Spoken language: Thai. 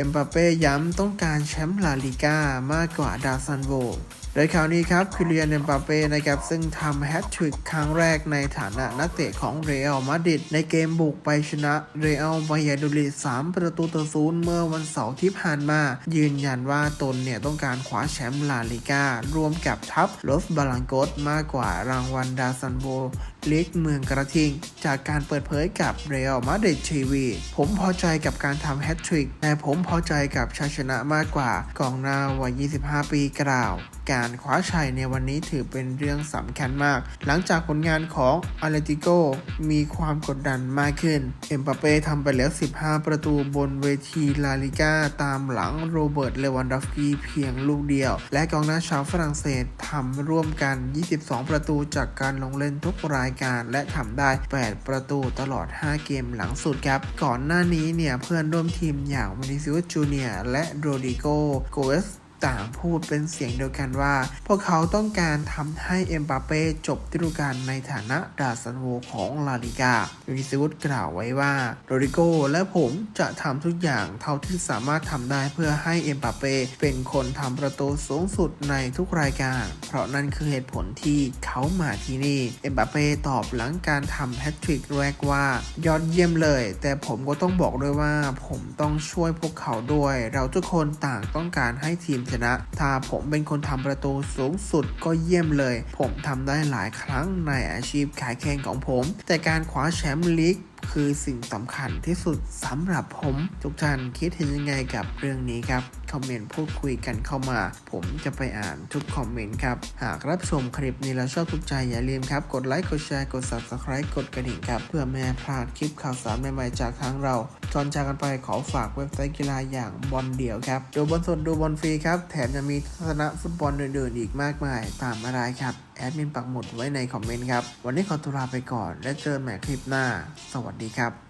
เอ็มบัปเป้ย้ำต้องการแชมป์ลาลิก้ามากกว่าดาวซันโวโดยข่าวนี้ครับคิเลียนเอ็มบัปเป้นะครับ ซึ่งทำแฮตทริกครั้งแรกในฐานะนักเตะของเรอัลมาดริดในเกมบุกไปชนะเรอัลบายาโดลิด3ประตูต่อศูนย์เมื่อวันเสาร์ที่ผ่านมา ยืนยันว่าตนเนี่ยต้องการคว้าแชมป์ลาลิก้ารวมกับทัพลอสบาลังโกสมากกว่ารางวัลดาวซันโวลีกเมืองกระทิง จากการเปิดเผยกับเรอัลมาดริดทีวี ผมพอใจกับการทำแฮตทริก แต่ผมพอใจกับชัยชนะมากกว่ากองหน้าวัย 25 ปีกล่าว การคว้าชัยในวันนี้ถือเป็นเรื่องสำคัญมาก หลังจากผลงานของอาเลติโกมีความกดดันมากขึ้น เอ็มบัปเป้ทำไปแล้ว 15 ประตูบนเวทีลาลิก้าตามหลังโรเบิร์ต เลวันดอฟสกี้เพียงลูกเดียว และกองหน้าชาวฝรั่งเศสทำร่วมกัน 22 ประตูจากการลงเล่นทุกรายการและทำได้ 8 ประตูตลอด 5 เกมหลังสุดครับ ก่อนหน้านี้เนี่ยเพื่อนร่วมทีมอย่างวินิซิอุสจูเนียและโรดิโกโกเอส ต่างพูดเป็นเสียงเดียวกันว่า พวกเขาต้องการทำให้เอ็มบัปเป้จบฤดูกาลในฐานะดาซันโวของลาลิกายูนิซิวุสกล่าวไว้ว่าโรดิโกและผมจะทำทุกอย่างเท่าที่สามารถทำได้เพื่อให้เอ็มบัปเป้เป็นคนทำประตูสูงสุดในทุกรายการ เพราะนั่นคือเหตุผลที่เขามาที่นี่เอ็มบัปเป้ตอบหลังการทำแฮตทริกแรกว่ายอดเยี่ยมเลย แต่ผมก็ต้องบอกด้วยว่าผมต้องช่วยพวกเขาด้วย เราทุกคนต่างต้องการให้ทีมชนะ ถ้าผมเป็นคนทำประตูสูงสุดก็เยี่ยมเลย ผมทำได้หลายครั้งในอาชีพขายแข่งของผม แต่การคว้าแชมป์ลีกคือสิ่งสำคัญที่สุดสำหรับผม ทุกท่านคิดเห็นยังไงกับเรื่องนี้ครับ คอมเมนต์พูดคุยกันเข้ามา ผมจะไปอ่านทุกคอมเมนต์ครับ หากรับชมคลิปนี้แล้วชอบทุกใจอย่าลืมครับ กดไลค์ กดแชร์ กด subscribe กดกระดิ่งครับ เพื่อไม่ให้พลาดคลิปข่าวสารใหม่ๆจากทางเรา จอนจากกันไปขอฝากเว็บไซต์กีฬาอย่างบอลเดี่ยวครับดูบอลสดดูบอลฟรีครับ แถมยังมีทัศนะฟุตบอลอื่นๆอีกมากมาย ตามอะไรครับ แอดมินปักหมุดไว้ในคอมเมนต์ครับ วันนี้ขอตัวลาไปก่อน และเจอกันใหม่คลิปหน้า สวัสดีครับ